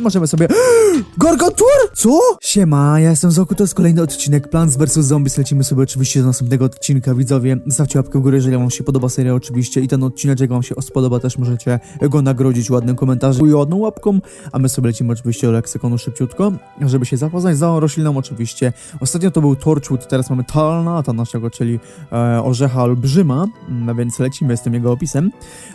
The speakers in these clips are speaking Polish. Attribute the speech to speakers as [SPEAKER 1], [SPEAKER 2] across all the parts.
[SPEAKER 1] Możemy sobie... Gargantur? Co? Siema, ja jestem Zoku, to jest kolejny odcinek Plants vs Zombies. Lecimy sobie oczywiście do następnego odcinka. Widzowie, zostawcie łapkę w górę, jeżeli wam się podoba seria oczywiście. I ten odcinek, jak wam się spodoba, też możecie go nagrodzić ładnym komentarzem i ładną łapką. A my sobie lecimy oczywiście do leksykonu szybciutko, żeby się zapoznać z całą rośliną oczywiście. Ostatnio to był Torchwood, teraz mamy Talnata naszego, czyli e, orzecha olbrzyma, no więc lecimy z tym jego opisem.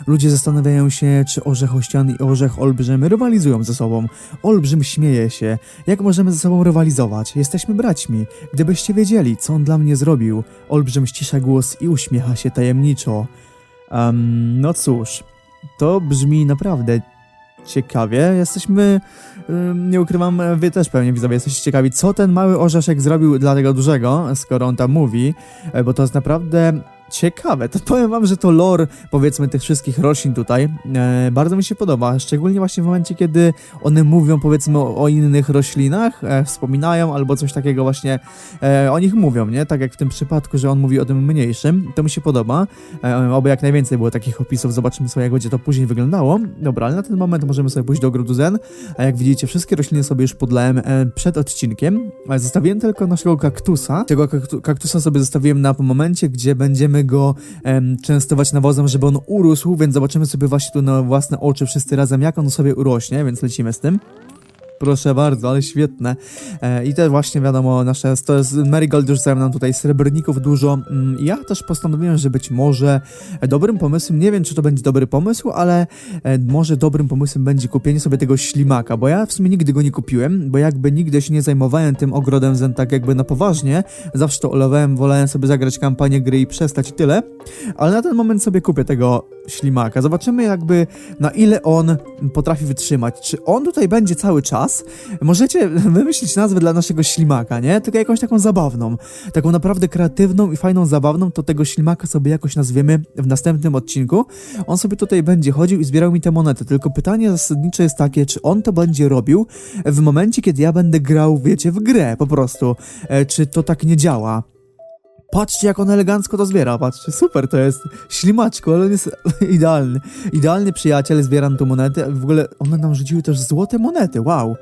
[SPEAKER 1] Ludzie zastanawiają się, czy orzech ościany i orzech olbrzymy rywalizują ze sobą. Olbrzym śmieje się. Jak możemy ze sobą rywalizować? Jesteśmy braćmi. Gdybyście wiedzieli, co on dla mnie zrobił. Olbrzym ścisza głos i uśmiecha się tajemniczo. Um, no cóż, to brzmi naprawdę ciekawie. Jesteśmy, nie ukrywam, wy też pewnie widzowie jesteście ciekawi, co ten mały orzeszek zrobił dla tego dużego, skoro on tam mówi, e, bo to jest naprawdę ciekawe. To powiem wam, że to lore, powiedzmy, tych wszystkich roślin tutaj e, bardzo mi się podoba, szczególnie właśnie w momencie, kiedy one mówią, powiedzmy, o, o innych roślinach, e, wspominają albo coś takiego właśnie e, o nich mówią, nie? Tak jak w tym przypadku, że on mówi o tym mniejszym, to mi się podoba. E, oby jak najwięcej było takich opisów, zobaczymy sobie, jak będzie to później wyglądało. Dobra, ale na ten moment możemy sobie pójść do ogrodu Zen, a jak widzicie, wszystkie rośliny sobie już podlałem e, przed odcinkiem. E, Zostawiłem tylko naszego kaktusa. Tego kaktu kaktusa sobie zostawiłem na momencie, gdzie będziemy go em, częstować nawozem, żeby on urósł, więc zobaczymy sobie właśnie tu na własne oczy wszyscy razem, jak on sobie urośnie, więc lecimy z tym. Proszę bardzo, ale świetne. E, I też właśnie wiadomo, nasze to jest Marigold już zajmą nam tutaj srebrników dużo. Mm, Ja też postanowiłem, że być może dobrym pomysłem, nie wiem czy to będzie dobry pomysł, ale e, może dobrym pomysłem będzie kupienie sobie tego ślimaka, bo ja w sumie nigdy go nie kupiłem, bo jakby nigdy się nie zajmowałem tym ogrodem zen tak jakby na poważnie. Zawsze to olewałem, wolałem sobie zagrać kampanię gry i przestać i tyle. Ale na ten moment sobie kupię tego ślimaka. Zobaczymy jakby na ile on potrafi wytrzymać. Czy on tutaj będzie cały czas? Możecie wymyślić nazwę dla naszego ślimaka, nie? Tylko jakąś taką zabawną. Taką naprawdę kreatywną i fajną zabawną, to tego ślimaka sobie jakoś nazwiemy w następnym odcinku. On sobie tutaj będzie chodził i zbierał mi te monety. Tylko pytanie zasadnicze jest takie, czy on to będzie robił w momencie, kiedy ja będę grał, wiecie, w grę po prostu. E, czy to tak nie działa? Patrzcie, jak on elegancko to zbiera, patrzcie, super to jest. Ślimaczku, ale on jest idealny. Idealny przyjaciel, zbieram tu monety. W ogóle one nam rzuciły też złote monety, wow.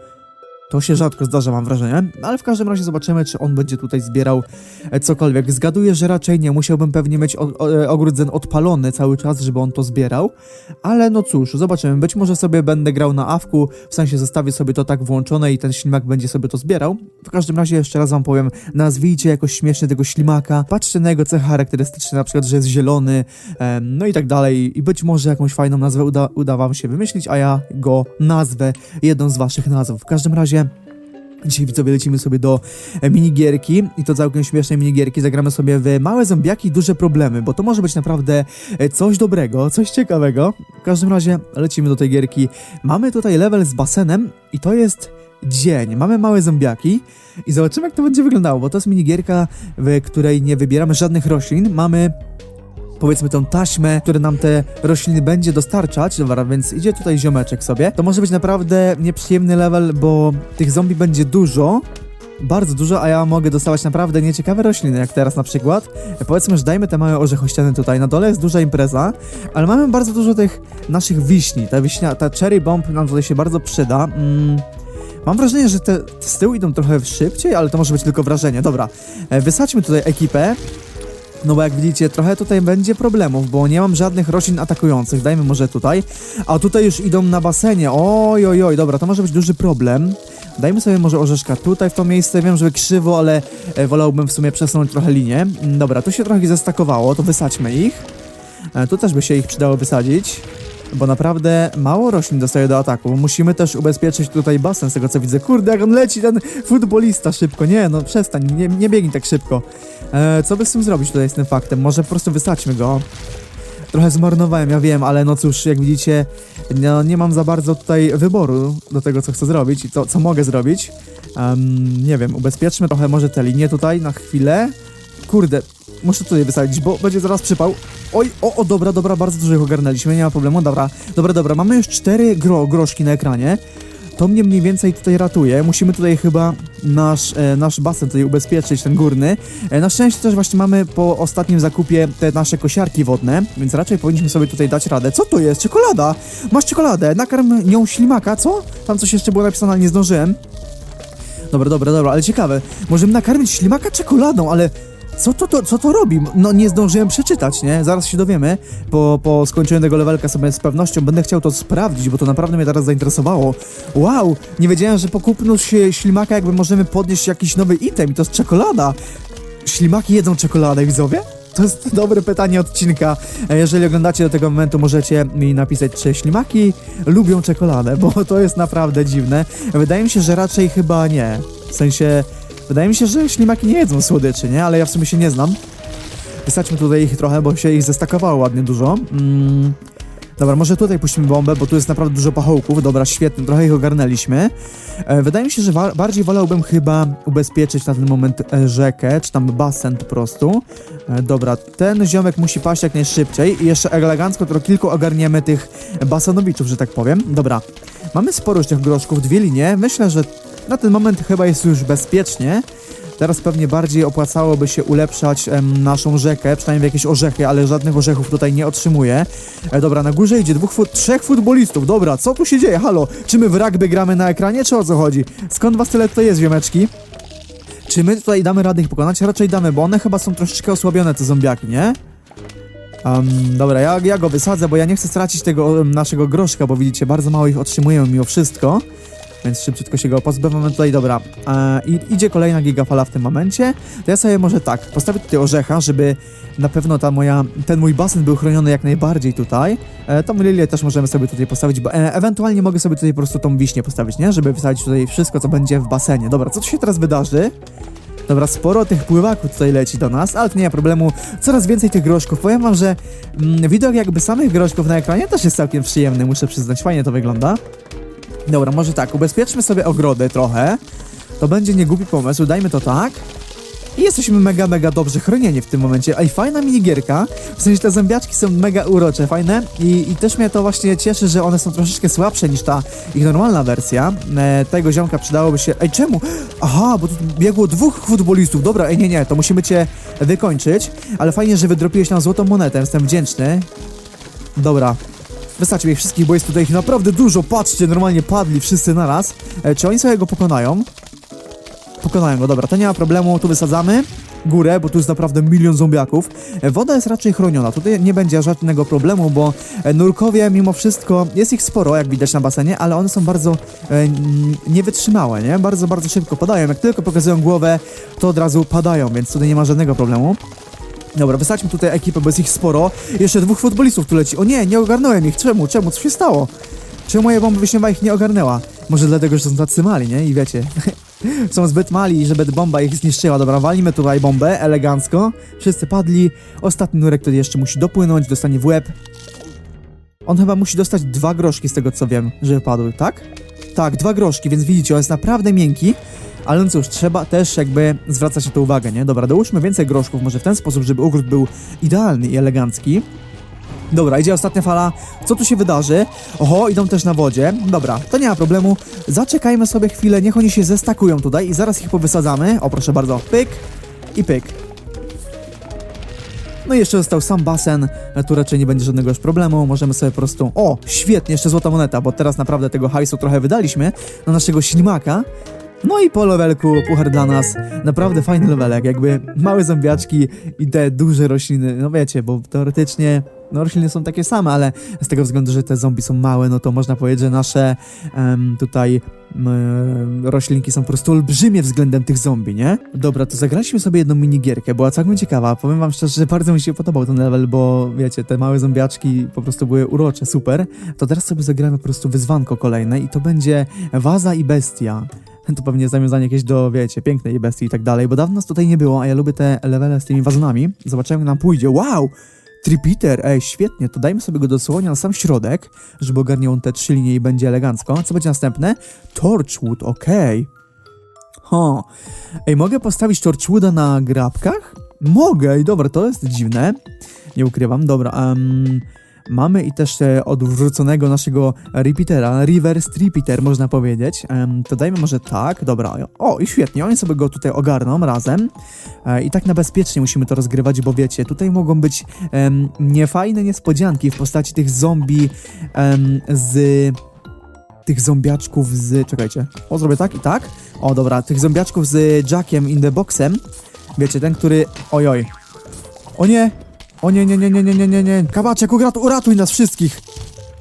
[SPEAKER 1] To się rzadko zdarza, mam wrażenie, ale w każdym razie zobaczymy, czy on będzie tutaj zbierał e, cokolwiek. Zgaduję, że raczej nie, musiałbym pewnie mieć e, ogród zen odpalony cały czas, żeby on to zbierał, ale no cóż, zobaczymy. Być może sobie będę grał na awku, w sensie zostawię sobie to tak włączone i ten ślimak będzie sobie to zbierał. W każdym razie jeszcze raz wam powiem, nazwijcie jakoś śmiesznie tego ślimaka, patrzcie na jego cechy charakterystyczne, na przykład, że jest zielony, no i tak dalej i być może jakąś fajną nazwę uda, uda wam się wymyślić, a ja go nazwę jedną z waszych nazw. W każdym razie Dzisiaj widzowie lecimy sobie do e, minigierki i to całkiem śmiesznej minigierki. Zagramy sobie w małe zombiaki i duże problemy, bo to może być naprawdę e, coś dobrego, coś ciekawego. W każdym razie lecimy do tej gierki. Mamy tutaj level z basenem i to jest dzień. Mamy małe zombiaki i zobaczymy jak to będzie wyglądało, bo to jest minigierka, w której nie wybieramy żadnych roślin. Mamy powiedzmy tą taśmę, która nam te rośliny będzie dostarczać, dobra, więc idzie tutaj ziomeczek sobie. To może być naprawdę nieprzyjemny level, bo tych zombie będzie dużo, bardzo dużo, a ja mogę dostawać naprawdę nieciekawe rośliny, jak teraz na przykład. E, Powiedzmy, że dajmy te małe orzechościany tutaj, na dole jest duża impreza, ale mamy bardzo dużo tych naszych wiśni. Ta wiśnia, ta cherry bomb nam tutaj się bardzo przyda. Mm. Mam wrażenie, że te te z tyłu idą trochę szybciej, ale to może być tylko wrażenie. Dobra, e, wysadźmy tutaj ekipę. No bo jak widzicie, trochę tutaj będzie problemów, bo nie mam żadnych roślin atakujących. Dajmy może tutaj. A tutaj już idą na basenie. Oj, oj, oj, dobra, to może być duży problem. Dajmy sobie może orzeszka tutaj w to miejsce. Wiem, że krzywo, ale e, wolałbym w sumie przesunąć trochę linię. Mm, Dobra, tu się trochę zestakowało, to wysadźmy ich. E, tu też by się ich przydało wysadzić. Bo naprawdę mało roślin dostaje do ataku. Musimy też ubezpieczyć tutaj basen, z tego co widzę. Kurde, jak on leci, ten futbolista szybko. Nie, no przestań, nie, nie biegnij tak szybko. E, co by z tym zrobić tutaj z tym faktem? Może po prostu wysadźmy go. Trochę zmarnowałem, ja wiem, ale no cóż, jak widzicie, no, nie mam za bardzo tutaj wyboru do tego, co chcę zrobić i co, mogę zrobić. Em, nie wiem, ubezpieczmy trochę może te linie tutaj na chwilę. Kurde, muszę tutaj wysadzić, bo będzie zaraz przypał. Oj, o, o, dobra, dobra, bardzo dużo ich ogarnęliśmy, nie ma problemu, dobra. Dobra, dobra, mamy już cztery gro, groszki na ekranie. to mnie mniej więcej tutaj ratuje. Musimy tutaj chyba nasz, e, nasz basen tutaj ubezpieczyć, ten górny. E, na szczęście też właśnie mamy po ostatnim zakupie te nasze kosiarki wodne, więc raczej powinniśmy sobie tutaj dać radę. Co to jest? Czekolada! Masz czekoladę, nakarm nią ślimaka, co? Tam coś jeszcze było napisane, ale nie zdążyłem. Dobra, dobra, dobra, ale ciekawe. Możemy nakarmić ślimaka czekoladą, ale co to, to, co to robi? No nie zdążyłem przeczytać, nie? Zaraz się dowiemy. Po, po skończeniu tego levelka sobie z pewnością będę chciał to sprawdzić, bo to naprawdę mnie teraz zainteresowało. Wow, nie wiedziałem, że po kupnu ślimaka jakby możemy podnieść jakiś nowy item i to jest czekolada. Ślimaki jedzą czekoladę, widzowie? To jest dobre pytanie odcinka. E, Jeżeli oglądacie do tego momentu, możecie mi napisać, czy ślimaki lubią czekoladę, bo to jest naprawdę dziwne. Wydaje mi się, że raczej chyba nie. W sensie, wydaje mi się, że ślimaki nie jedzą słodyczy, nie? Ale ja w sumie się nie znam. Wysadźmy tutaj ich trochę, bo się ich zestakowało ładnie dużo. Mm. Dobra, może tutaj puścimy bombę, bo tu jest naprawdę dużo pachołków. Dobra, świetnie, trochę ich ogarnęliśmy. E, wydaje mi się, że wa- bardziej wolałbym chyba ubezpieczyć na ten moment e, rzekę, czy tam basen po prostu. E, dobra, ten ziomek musi paść jak najszybciej i jeszcze elegancko to kilku ogarniemy tych basenowiczów, że tak powiem. Dobra, mamy sporo już tych groszków, dwie linie. Myślę, że na ten moment chyba jest już bezpiecznie. Teraz pewnie bardziej opłacałoby się ulepszać em, naszą rzekę, przynajmniej jakieś orzechy, ale żadnych orzechów tutaj nie otrzymuję. E, dobra, na górze idzie dwóch, fut, trzech futbolistów. Dobra, co tu się dzieje? Halo, czy my w rugby gramy na ekranie, czy o co chodzi? Skąd was tyle tutaj jest, ziomeczki? Czy my tutaj damy radę ich pokonać? Raczej damy, bo one chyba są troszeczkę osłabione, te zombiaki, nie? Um, dobra, ja, ja go wysadzę, bo ja nie chcę stracić tego em, naszego groszka, bo widzicie, bardzo mało ich otrzymuję mimo wszystko. Więc szybciutko się go pozbywamy tutaj, dobra. E, I idzie kolejna gigafala w tym momencie. To ja sobie może tak, postawię tutaj orzecha, żeby na pewno ta moja, ten mój basen był chroniony jak najbardziej tutaj. E, tą lilię też możemy sobie tutaj postawić, bo e, ewentualnie mogę sobie tutaj po prostu tą wiśnię postawić, nie? Żeby wysadzić tutaj wszystko, co będzie w basenie. Dobra, co tu się teraz wydarzy? Dobra, sporo tych pływaków tutaj leci do nas, ale to nie ma problemu. Coraz więcej tych groszków. Powiem wam, że mm, widok jakby samych groszków na ekranie też jest całkiem przyjemny, muszę przyznać. Fajnie to wygląda. Dobra, może tak, ubezpieczmy sobie ogrody trochę. To będzie niegłupi pomysł, dajmy to tak. I jesteśmy mega, mega dobrze chronieni w tym momencie. Ej, fajna minigierka. W sensie te zębiaczki są mega urocze, fajne. I, I też mnie to właśnie cieszy, że one są troszeczkę słabsze niż ta ich normalna wersja. E, tego ziomka przydałoby się... Ej, czemu? Aha, bo tu biegło dwóch futbolistów. Dobra, ej, nie, nie, to musimy cię wykończyć. Ale fajnie, że wydropiłeś nam złotą monetę, jestem wdzięczny. Dobra, Wystaćmy ich wszystkich, bo jest tutaj ich naprawdę dużo. Patrzcie, normalnie padli wszyscy naraz. E, czy oni sobie go pokonają? Pokonają go, dobra, to nie ma problemu. Tu wysadzamy górę, bo tu jest naprawdę milion zombiaków. E, Woda jest raczej chroniona, tutaj nie będzie żadnego problemu, bo e, nurkowie mimo wszystko, jest ich sporo, jak widać na basenie, ale one są bardzo e, niewytrzymałe, nie? Bardzo, bardzo szybko padają. Jak tylko pokazują głowę, to od razu padają, więc tutaj nie ma żadnego problemu. Dobra, wysadźmy tutaj ekipę, bo jest ich sporo. Jeszcze dwóch futbolistów tu leci. O nie, nie ogarnąłem ich. Czemu? Czemu? Co się stało? Czemu moja bomba wyśmiewa ich nie ogarnęła? Może dlatego, że są tacy mali, nie? I wiecie, są zbyt mali, żeby bomba ich zniszczyła. Dobra, walimy tutaj bombę, elegancko. Wszyscy padli. Ostatni nurek tutaj jeszcze musi dopłynąć, dostanie w łeb. On chyba musi dostać dwa groszki z tego, co wiem, że padły, tak? Tak, dwa groszki, więc widzicie, on jest naprawdę miękki. Ale no cóż, trzeba też jakby zwracać na to uwagę, nie? Dobra, dołóżmy więcej groszków, może w ten sposób, żeby ogród był idealny i elegancki. Dobra, idzie ostatnia fala. Co tu się wydarzy? Oho, idą też na wodzie. Dobra, to nie ma problemu. Zaczekajmy sobie chwilę, niech oni się zestakują tutaj i zaraz ich powysadzamy. O, proszę bardzo, pyk i pyk. No i jeszcze został sam basen, tu raczej nie będzie żadnego już problemu, możemy sobie po prostu... O, świetnie, jeszcze złota moneta, bo teraz naprawdę tego hajsu trochę wydaliśmy na naszego ślimaka. No i po levelku puchar dla nas, naprawdę fajny levelek, jakby małe zombiaczki i te duże rośliny, no wiecie, bo teoretycznie no rośliny są takie same, ale z tego względu, że te zombie są małe, no to można powiedzieć, że nasze tutaj roślinki są po prostu olbrzymie względem tych zombie, nie? Dobra, to zagraliśmy sobie jedną minigierkę, była całkiem ciekawa, powiem wam szczerze, że bardzo mi się podobał ten level, bo wiecie, te małe zombiaczki po prostu były urocze, super. To teraz sobie zagramy po prostu wyzwanko kolejne i to będzie Waza i Bestia. To pewnie zawiązanie jakieś do, wiecie, pięknej bestii i tak dalej, bo dawno nas tutaj nie było, a ja lubię te levele z tymi wazonami. Zobaczymy, jak nam pójdzie. Wow! Tripiter, ej, świetnie, to dajmy sobie go dosłownie na sam środek, żeby ogarniał te trzy linie i będzie elegancko. Co będzie następne? Torchwood, okej. Ho. Ej, mogę postawić Torchwooda na grabkach? Mogę, i dobra, to jest dziwne. Nie ukrywam, dobra. Um, Mamy i też e, odwróconego naszego repeatera, reverse repeater można powiedzieć. To dajmy może tak, dobra. O, i świetnie, oni sobie go tutaj ogarną razem. E, I tak na bezpiecznie musimy to rozgrywać, bo wiecie, tutaj mogą być em, niefajne niespodzianki w postaci tych zombie em, z tych zombiaczków z... czekajcie. O, zrobię tak i tak. O, dobra, tych zombiaczków z Jackiem in the boxem. Wiecie, ten, który... Ojoj. O nie! O nie, nie, nie, nie, nie, nie, nie, nie. Kabaczek, uratuj, nas wszystkich!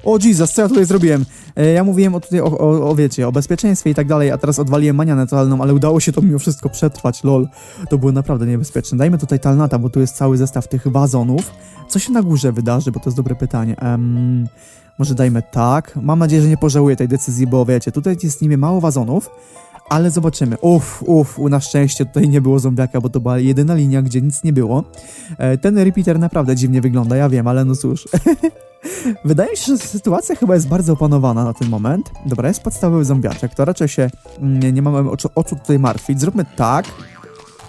[SPEAKER 1] O Jesus, co ja tutaj zrobiłem? E, ja mówiłem o, tutaj, o, o, o, wiecie, o bezpieczeństwie i tak dalej, a teraz odwaliłem manianę totalną, ale udało się to mimo wszystko przetrwać, lol. To było naprawdę niebezpieczne. Dajmy tutaj talnata, bo tu jest cały zestaw tych wazonów. Co się na górze wydarzy, bo to jest dobre pytanie. Em, może dajmy tak. Mam nadzieję, że nie pożałuję tej decyzji, bo wiecie, tutaj jest niby mało wazonów, ale zobaczymy. Uff, uff, na szczęście tutaj nie było zombiaka, bo to była jedyna linia, gdzie nic nie było. E, ten repeater naprawdę dziwnie wygląda, ja wiem, ale no cóż. Wydaje mi się, że sytuacja chyba jest bardzo opanowana na ten moment. Dobra, jest podstawowy zombiaczek, to raczej się nie, nie mamy o, o co tutaj martwić. Zróbmy tak.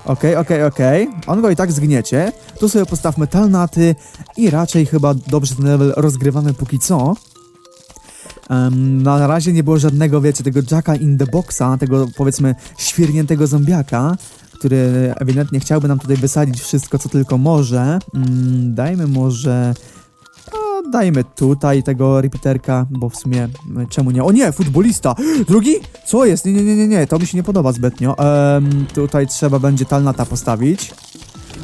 [SPEAKER 1] Okej, okej, okej. On go i tak zgniecie. Tu sobie postawmy talnaty i raczej chyba dobrze ten level rozgrywamy póki co. Em, na razie nie było żadnego, wiecie, tego Jacka in the boxa, tego powiedzmy świerniętego zombiaka, który ewidentnie chciałby nam tutaj wysadzić wszystko, co tylko może. Mm, dajmy może... No, dajmy tutaj tego repeaterka, bo w sumie e, czemu nie? O nie, futbolista! Drugi? Co jest? Nie, nie, nie, nie, nie, to mi się nie podoba zbytnio. Tutaj trzeba będzie talnata postawić.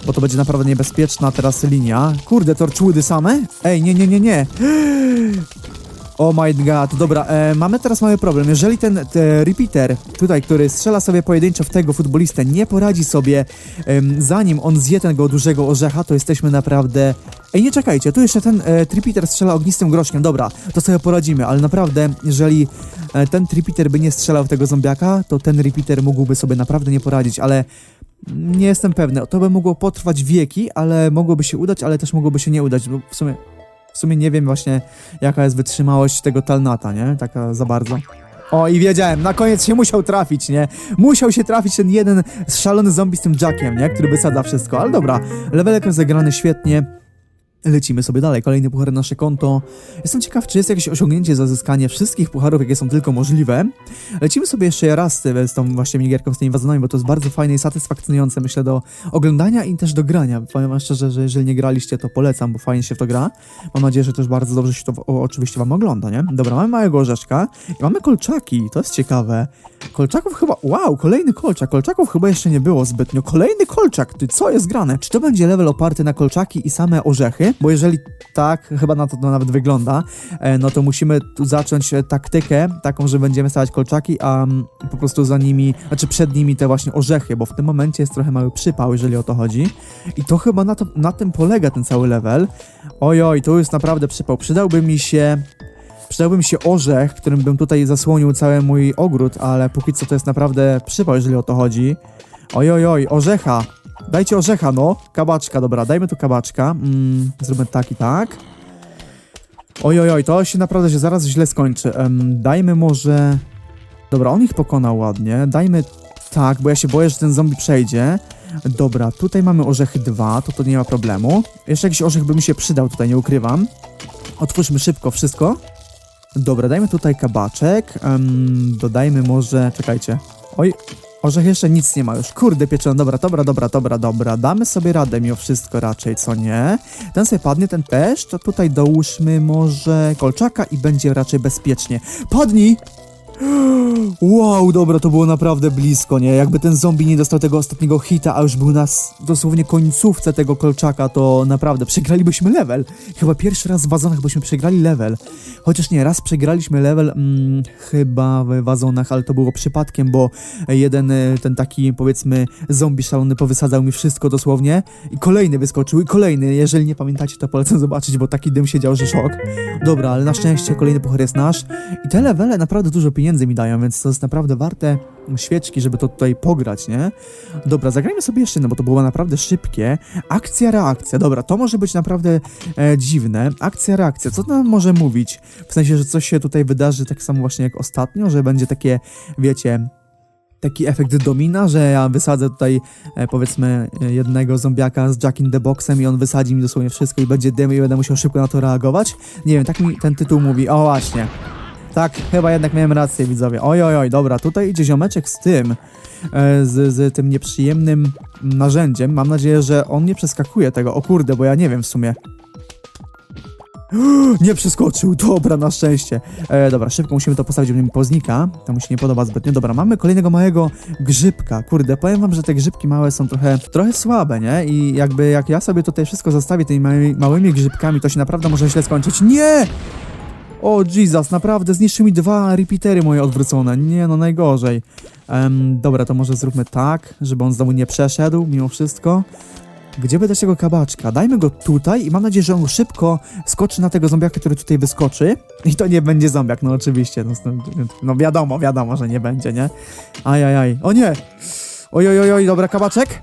[SPEAKER 1] Bo to będzie naprawdę niebezpieczna teraz linia. Kurde, torczłudy same? Ej, nie, nie, nie, nie. Oh my god, dobra, e, mamy teraz mały problem. Jeżeli ten te repeater, tutaj, który strzela sobie pojedynczo w tego futbolistę, nie poradzi sobie, zanim on zje tego dużego orzecha, to jesteśmy naprawdę... Ej, nie czekajcie, tu jeszcze ten e, repeater strzela ognistym groszkiem, dobra, to sobie poradzimy, ale naprawdę, jeżeli e, ten repeater by nie strzelał tego zombiaka, to ten repeater mógłby sobie naprawdę nie poradzić, ale nie jestem pewny. To by mogło potrwać wieki, ale mogłoby się udać, ale też mogłoby się nie udać, bo w sumie w sumie nie wiem właśnie, jaka jest wytrzymałość tego talnata, nie? Taka za bardzo. O, i wiedziałem, na koniec się musiał trafić, nie? Musiał się trafić ten jeden szalony zombie z tym Jackiem, nie? Który wysadza wszystko, ale dobra, levelek rozegrany świetnie. Lecimy sobie dalej, kolejny puchar na nasze konto. Jestem ciekaw, czy jest jakieś osiągnięcie za zyskanie wszystkich pucharów, jakie są tylko możliwe. Lecimy sobie jeszcze raz z tą właśnie minigierką z tymi wazonami, bo to jest bardzo fajne i satysfakcjonujące, myślę, do oglądania i też do grania. Powiem szczerze, że jeżeli nie graliście, to polecam, bo fajnie się w to gra. Mam nadzieję, że też bardzo dobrze się to o, oczywiście wam ogląda, nie? Dobra, mamy małego orzeszka i mamy kolczaki, to jest ciekawe. Kolczaków chyba, wow, kolejny kolczak. Kolczaków chyba jeszcze nie było zbytnio. Kolejny kolczak, ty, co jest grane? Czy to będzie level oparty na kolczaki i same orzechy? Bo jeżeli tak, chyba na to to nawet wygląda, e, no to musimy tu zacząć e, taktykę taką, że będziemy stawiać kolczaki, a mm, po prostu za nimi, znaczy przed nimi te właśnie orzechy, bo w tym momencie jest trochę mały przypał, jeżeli o to chodzi. I to chyba na, to, na tym polega ten cały level. Ojoj, tu jest naprawdę przypał. Przydałby mi się Przydałby mi się orzech, którym bym tutaj zasłonił cały mój ogród, ale póki co to jest naprawdę przypał, jeżeli o to chodzi. Oj, oj, oj, orzecha. Dajcie orzecha, no. Kabaczka, dobra, dajmy tu kabaczka. Mm, zróbmy tak i tak. Oj, oj, oj, to się naprawdę się zaraz źle skończy. Em, dajmy może... Dobra, on ich pokonał ładnie. Dajmy tak, bo ja się boję, że ten zombie przejdzie. Dobra, tutaj mamy orzechy dwa, to to nie ma problemu. Jeszcze jakiś orzech by mi się przydał, tutaj nie ukrywam. Otwórzmy szybko wszystko. Dobra, dajmy tutaj kabaczek. em, dodajmy może. Czekajcie. Oj, orzech jeszcze nic nie ma już. Kurde, pieczone. Dobra, dobra, dobra, dobra, dobra. Damy sobie radę mimo wszystko raczej, co nie? Ten sobie padnie, ten też. To tutaj dołóżmy może kolczaka i będzie raczej bezpiecznie. Padnij! Wow, dobra, to było naprawdę blisko, nie? Jakby ten zombie nie dostał tego ostatniego hita, a już był na dosłownie końcówce tego kolczaka, to naprawdę przegralibyśmy level. Chyba pierwszy raz w wazonach byśmy przegrali level. Chociaż nie, raz przegraliśmy level mm, chyba w wazonach, ale to było przypadkiem, bo jeden e, ten taki powiedzmy zombie szalony powysadzał mi wszystko dosłownie i kolejny wyskoczył i kolejny. Jeżeli nie pamiętacie, to polecam zobaczyć, bo taki dym się dział, że szok. Dobra, ale na szczęście kolejny puchar jest nasz i te levele naprawdę dużo pieniędzy mi dają, więc to jest naprawdę warte świeczki, żeby to tutaj pograć, nie? Dobra, zagrajmy sobie jeszcze, no bo to było naprawdę szybkie. Akcja, reakcja. Dobra, to może być naprawdę e, dziwne. Akcja, reakcja. Co nam może mówić? W sensie, że coś się tutaj wydarzy tak samo właśnie jak ostatnio, że będzie takie, wiecie, taki efekt domina, że ja wysadzę tutaj e, powiedzmy jednego zombiaka z Jack in the Boxem i on wysadzi mi dosłownie wszystko i będzie dym i będę musiał szybko na to reagować. Nie wiem, tak mi ten tytuł mówi. O właśnie. Tak, chyba jednak miałem rację, widzowie. Oj, oj, oj, dobra, tutaj idzie ziomeczek z tym, e, z, z tym nieprzyjemnym narzędziem. Mam nadzieję, że on nie przeskakuje tego. O kurde, bo ja nie wiem w sumie. Nie przeskoczył, dobra, na szczęście. E, dobra, szybko musimy to postawić, żeby mi poznika. To mu się nie podoba zbytnio. Dobra, mamy kolejnego małego grzybka. Kurde, powiem wam, że te grzybki małe są trochę, trochę słabe, nie? I jakby jak ja sobie tutaj wszystko zostawię tymi małymi, małymi grzybkami, to się naprawdę może źle skończyć. Nie! O Jesus, naprawdę zniszczył mi dwa repeatery moje odwrócone. Nie no, najgorzej. Em, dobra, to może zróbmy tak, żeby on znowu nie przeszedł mimo wszystko. Gdzie by dać tego kabaczka? Dajmy go tutaj i mam nadzieję, że on szybko skoczy na tego zombiaka, który tutaj wyskoczy. I to nie będzie zombiak, no oczywiście. No, no, no wiadomo, wiadomo, że nie będzie, nie? Ajajaj. O nie! Oj, oj, oj, oj, dobra, kabaczek?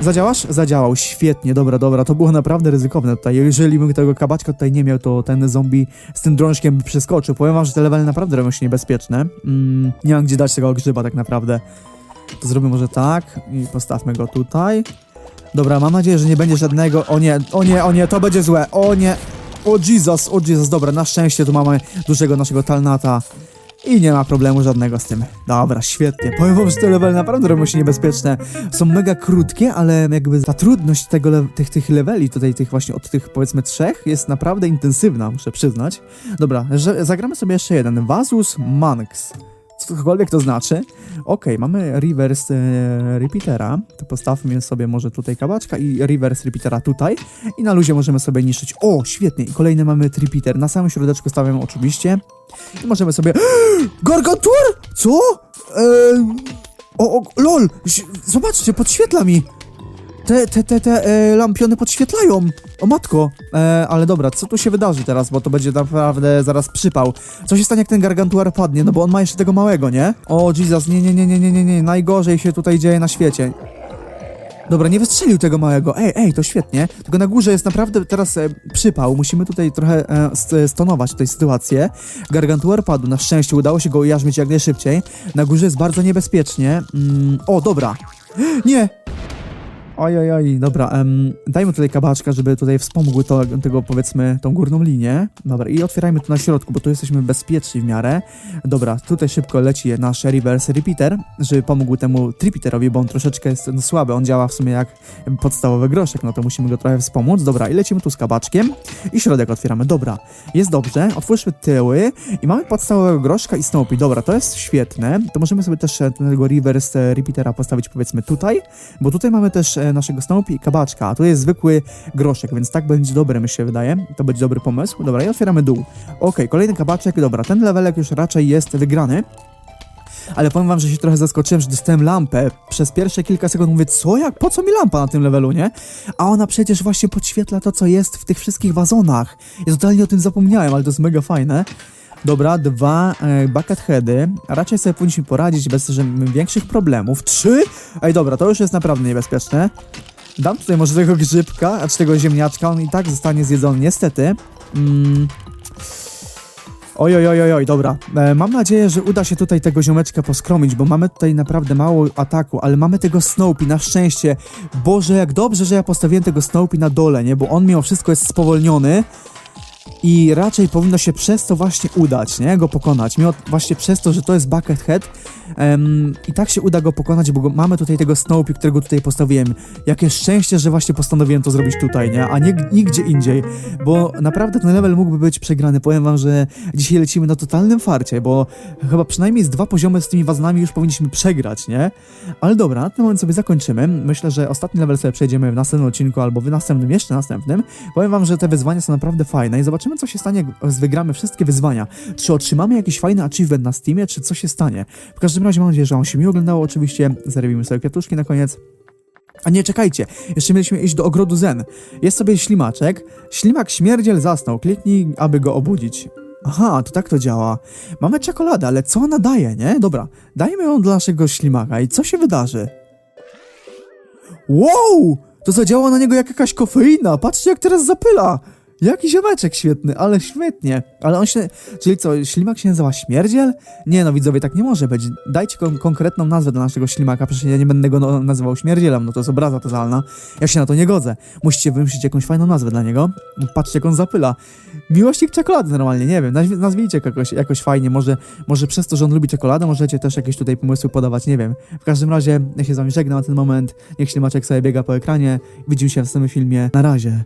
[SPEAKER 1] Zadziałasz? Zadziałał, świetnie, dobra, dobra, to było naprawdę ryzykowne tutaj. Jeżeli bym tego kabaczka tutaj nie miał, to ten zombie z tym drążkiem by przeskoczył. Powiem wam, że te levely naprawdę robią się niebezpieczne. Mm, nie mam gdzie dać tego grzyba tak naprawdę. To zrobię może tak i postawmy go tutaj. Dobra, mam nadzieję, że nie będzie żadnego... O nie, o nie, o nie, to będzie złe, o nie. O Jesus, o Jesus, dobra, na szczęście tu mamy dużego naszego talnata. I nie ma problemu żadnego z tym. Dobra, świetnie. Powiem wam, że te levely naprawdę robią się niebezpieczne. Są mega krótkie, ale jakby ta trudność tego tych, tych leveli, tutaj tych właśnie od tych powiedzmy trzech, jest naprawdę intensywna, muszę przyznać. Dobra, że, zagramy sobie jeszcze jeden. Vasus Manx. Cokolwiek to znaczy. Okej, mamy reverse e, repeatera. To postawmy sobie może tutaj kabaczka i reverse repeatera tutaj. I na luzie możemy sobie niszczyć. O, świetnie. I kolejny mamy repeater. Na samym środeczku stawiamy oczywiście. I możemy sobie... Gargantur? Co? Eee... O, o, lol! Zobaczcie, podświetla mi! Te, te, te, te e, lampiony podświetlają! O matko! E, ale dobra, co tu się wydarzy teraz, bo to będzie naprawdę zaraz przypał. Co się stanie, jak ten gargantuar padnie? No bo on ma jeszcze tego małego, nie? O, Jesus, nie, nie, nie, nie, nie, nie, nie, najgorzej się tutaj dzieje na świecie. Dobra, nie wystrzelił tego małego. Ej, ej, to świetnie. Tylko na górze jest naprawdę teraz e, przypał. Musimy tutaj trochę e, st- stonować tę sytuację. Gargantuar padł, na szczęście udało się go ujarzmić jak najszybciej. Na górze jest bardzo niebezpiecznie. Mm, o, dobra. Nie! Oj, oj, oj, dobra, dajmy tutaj kabaczka, żeby tutaj wspomógł to, tego, powiedzmy, tą górną linię. Dobra, i otwierajmy tu na środku, bo tu jesteśmy bezpieczni w miarę. Dobra, tutaj szybko leci nasz reverse repeater, żeby pomógł temu tripiterowi, bo on troszeczkę jest no, słaby, on działa w sumie jak podstawowy groszek, no to musimy go trochę wspomóc. Dobra, i lecimy tu z kabaczkiem i środek otwieramy. Dobra, jest dobrze, otwórzmy tyły i mamy podstawowego groszka i Snoopy. Dobra, to jest świetne. To możemy sobie też e, tego reverse e, repeatera postawić powiedzmy tutaj, bo tutaj mamy też e, naszego Snoopy i kabaczka, a tu jest zwykły groszek, więc tak będzie dobre, mi się wydaje. To będzie dobry pomysł. Dobra, i otwieramy dół. Okej, kolejny kabaczek, dobra, ten levelek już raczej jest wygrany. Ale powiem wam, że się trochę zaskoczyłem, że dostałem lampę. Przez pierwsze kilka sekund mówię, co, jak, po co mi lampa na tym levelu, nie? A ona przecież właśnie podświetla to, co jest w tych wszystkich wazonach. Ja totalnie o tym zapomniałem, ale to jest mega fajne. Dobra, dwa e, bucket heady. Raczej sobie powinniśmy poradzić bez że, większych problemów. Trzy? Ej, dobra, to już jest naprawdę niebezpieczne. Dam tutaj może tego grzybka, a czy tego ziemniaczka, on i tak zostanie zjedzony, niestety. Mm. Oj, oj, oj, oj, dobra. E, mam nadzieję, że uda się tutaj tego ziomeczka poskromić, bo mamy tutaj naprawdę mało ataku, ale mamy tego Snoopy, na szczęście. Boże, jak dobrze, że ja postawiłem tego Snoopy na dole, nie? Bo on mimo wszystko jest spowolniony. I raczej powinno się przez to właśnie udać, nie? Go pokonać. Mimo właśnie przez to, że to jest Buckethead em, i tak się uda go pokonać, bo mamy tutaj tego Snoopy, którego tutaj postawiłem. Jakie szczęście, że właśnie postanowiłem to zrobić tutaj, nie? A nie nigdzie indziej, bo naprawdę ten level mógłby być przegrany. Powiem wam, że dzisiaj lecimy na totalnym farcie, bo chyba przynajmniej z dwa poziomy z tymi wazonami już powinniśmy przegrać, nie? Ale dobra, na ten moment sobie zakończymy. Myślę, że ostatni level sobie przejdziemy w następnym odcinku albo w następnym, jeszcze następnym. Powiem wam, że te wyzwania są naprawdę fajne i zobaczymy, co się stanie, jak wygramy wszystkie wyzwania. Czy otrzymamy jakiś fajny achievement na Steamie, czy co się stanie. W każdym razie mam nadzieję, że on się mi oglądało oczywiście. Zarobimy sobie kwiatuszki na koniec. A nie, czekajcie, jeszcze mieliśmy iść do ogrodu Zen. Jest sobie ślimaczek. Ślimak śmierdziel zasnął. Kliknij, aby go obudzić. Aha, to tak to działa. Mamy czekoladę, ale co ona daje, nie? Dobra, dajmy ją dla naszego ślimaka i co się wydarzy? Wow! To zadziała na niego jak jakaś kofeina. Patrzcie, jak teraz zapyla. Jaki ziomeczek świetny, ale świetnie. Ale on się, czyli co, ślimak się nazywa Śmierdziel? Nie no, widzowie, tak nie może być. Dajcie kon- konkretną nazwę dla naszego ślimaka, przecież ja nie będę go no, nazywał Śmierdzielem, no to jest obraza totalna. Ja się na to nie godzę. Musicie wymyślić jakąś fajną nazwę dla niego. Patrzcie, jak on zapyla. Miłośnik czekolady normalnie, nie wiem, nazw- nazwijcie jakoś, jakoś fajnie, może, może przez to, że on lubi czekoladę, możecie też jakieś tutaj pomysły podawać, nie wiem. W każdym razie, ja się z wami żegnam na ten moment, niech ślimaczek sobie biega po ekranie, widzimy się w następnym filmie, na razie.